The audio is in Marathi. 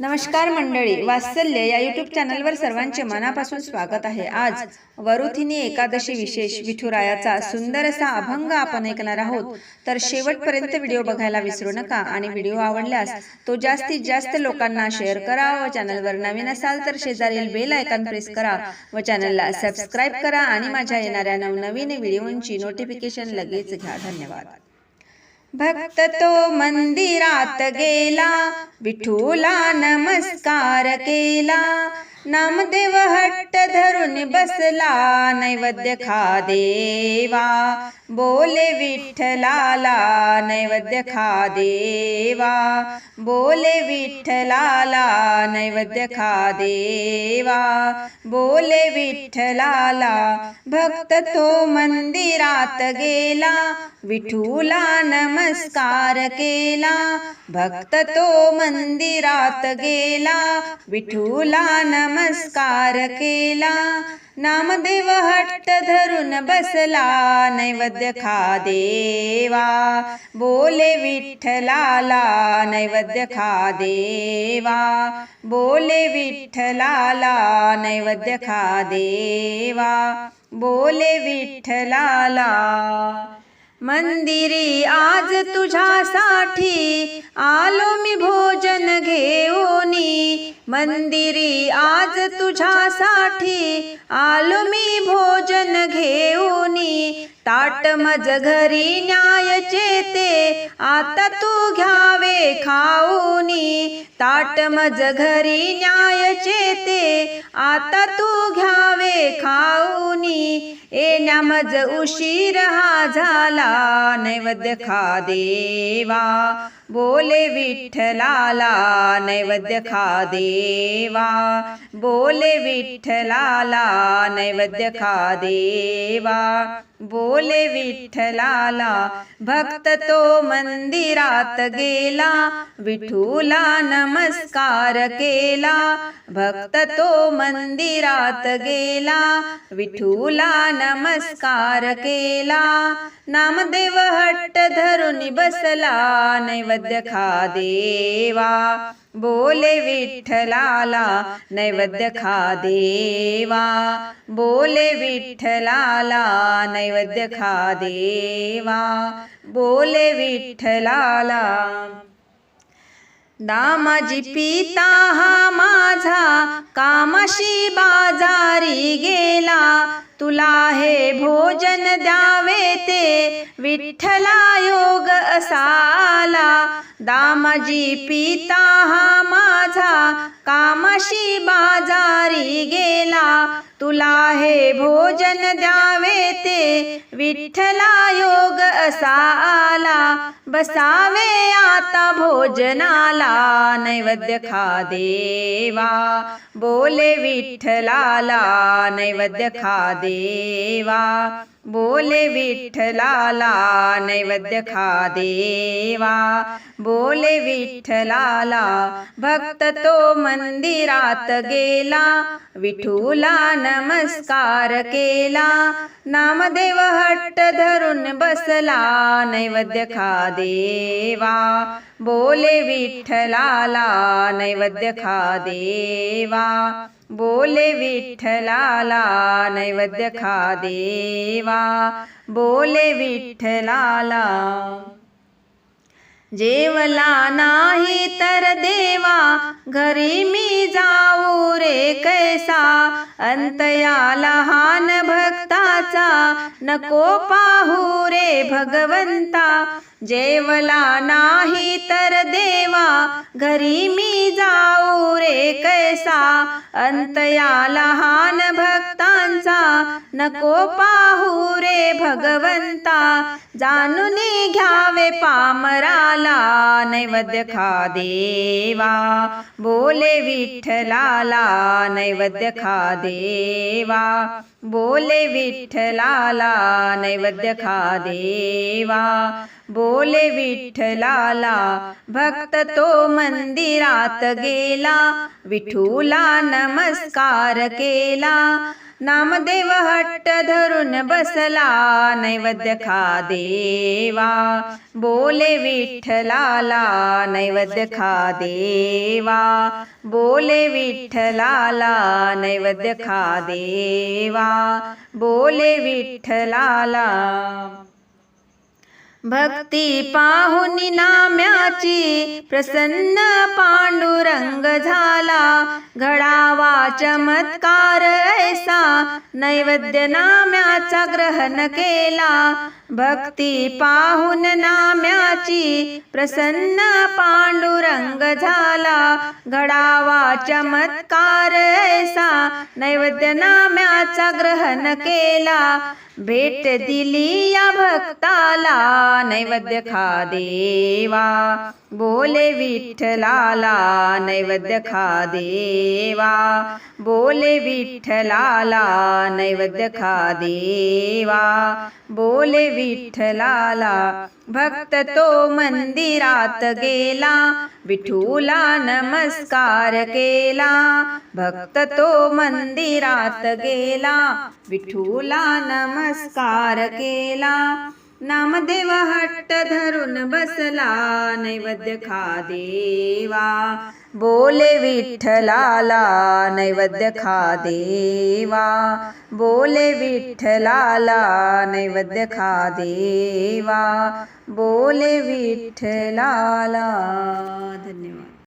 नमस्कार मंडळी वात्सल्य या युट्यूब चॅनलवर सर्वांचे मनापासून स्वागत आहे. आज वरुथिनी एकादशी विशेष विठुरायाचा सुंदर असा अभंग आपण ऐकणार आहोत. तर शेवटपर्यंत व्हिडिओ बघायला विसरू नका आणि व्हिडिओ आवडल्यास तो जास्तीत जास्त लोकांना शेअर करा व चॅनलवर नवीन असाल तर शेजारील बेल आयकॉन प्रेस करा व चॅनलला सबस्क्राईब करा आणि माझ्या येणाऱ्या नवनवीन व्हिडिओंची नोटिफिकेशन लगेच घ्या. धन्यवाद. भक्त तो मंदिरात गेला विठूला नमस्कार केला. नामदेव हट्ट धरून बसला नैवेद्य खा देवा बोले विठ्ठलाला नैवेद्य खा देवा बोले विठ्ठलाला नैवेद्य खा देवा बोले विठ्ठलाला भक्त तो मंदिरात गेला. विठूला नमस्कार केला. भक्त तो मंदिरात गेला. विठूला नमस्कार केला. नामदेव हट्ट धरून बसला. नैवेद्य खा देवा. बोले विठ्ठलाला नैवेद्य खा देवा. बोले विठ्ठलाला नैवेद्य खा देवा. बोले विठ्ठलाला. मंदिरी आज तुझ्यासाठी आलो मी भोजन घेऊनी. मंदिरी आज तुझ्यासाठी आलो मी भोजन घेऊनी. ताट मज घरी न्यायचे ते आता तू घ्यावे खाऊनी. ताट मज घरी न्यायचे ते आता तू घ्यावे खाऊ खाऊनी येण्या मज उशीर हा झाला नैवेद्य खा देवा. बोले विठ्ठलाला नैवेद्य खा देवा. बोले विठ्ठलाला नैवेद्य खा देवा. बोले विठ्ठलाला भक्त तो मंदिरात गेला. विठूला नमस्कार केला. भक्त तो मंदिरात गेला. विठूला नमस्कार केला. नामदेव हट्ट धरून बसला. नैवेद्य खा देवा। बोले विठ्ठलाला नैवेद्य खा देवा। बोले विठ्ठलाला नैवेद्य खा देवा। बोले विठ्ठलाला दामाजी पिता हा माझा कामाशी बाजारी गेला। तुला हे भोजन द्यावे ते विठ्ठला योग असाला. दामाजी पिता हा माझा कामाशी बाजारी गेला. तुला हे भोजन द्यावे ते विठ्ठला योग असा आला बसावे आता भोजनाला नैवेद्य खा देवा. बोले विठ्ठलाला नैवेद्य खा दे देवा. बोले विठ्ठलाला नैवेद्य खा देवा. बोले विठ्ठलाला भक्त तो मंदिरात गेला. विठूला नमस्कार केला. नामदेव हट्ट धरून बसला नैवेद्य खा देवा. बोले विठ्ठलाला नैवेद्य खा देवा. बोले विठ्ठलाला नैवेद्य खा देवा. बोले विठ्ठलाला जेवला नाही तर देवा घरी मी जाऊ रे कैसा? अंतया लहान भक्ताचा नको पाहू रे भगवंता. जेवला नाही तर देवा घरी मी जाऊ ऐसा अंतया लहान भक्तांचा नको पाहू रे भगवंता. जाणून घ्यावे पामराला नैवेद्य खा देवा. बोले विठ्ठलाला नैवेद्य खा देवा. बोले विठ्ठलाला नैवेद्य खा देवा बोले विठ्ठलाला भक्त तो मंदिरात गेला. विठूला नमस्कार केला. नामदेव हट्ट धरून बसला नैवेद्य खा देवा बोले विठ्ठलाला नैवेद्य खा देवा बोले विठ्ठलाला नैवेद्य खा देवा बोले विठ्ठलाला. भक्ती पाहुनी नाम्याची प्रसन्न पांडुरंग झाला. घडावा चमत्कार ऐसा नैवेद्य नाम्याचा ग्रहण केला. भक्ती पाहून नाम्याची प्रसन्न पांडुरंग झाला. घडावा चमत्कार ऐसा नैवेद्य नाम्याचा ग्रहण केला. भेट दिली या भक्ताला नैवेद्य खा देवा. बोले विठ्ठलाला नैवेद्य खा देवा. बोले विठ्ठलाला नैवेद्य खा देवा. बोले विठ्ठलाला भक्त तो मंदिरात गेला. विठूला नमस्कार केला. भक्त तो मंदिरात गेला. विठूला नमस्कार केला. नामदेव हट्ट धरून बसला नैवेद्य खा देवा. बोले विठ्ठलाला नैवेद्य खा देवा. बोले विठ्ठलाला नैवेद्य खा देवा. बोले विठ्ठलाला धन्यवाद.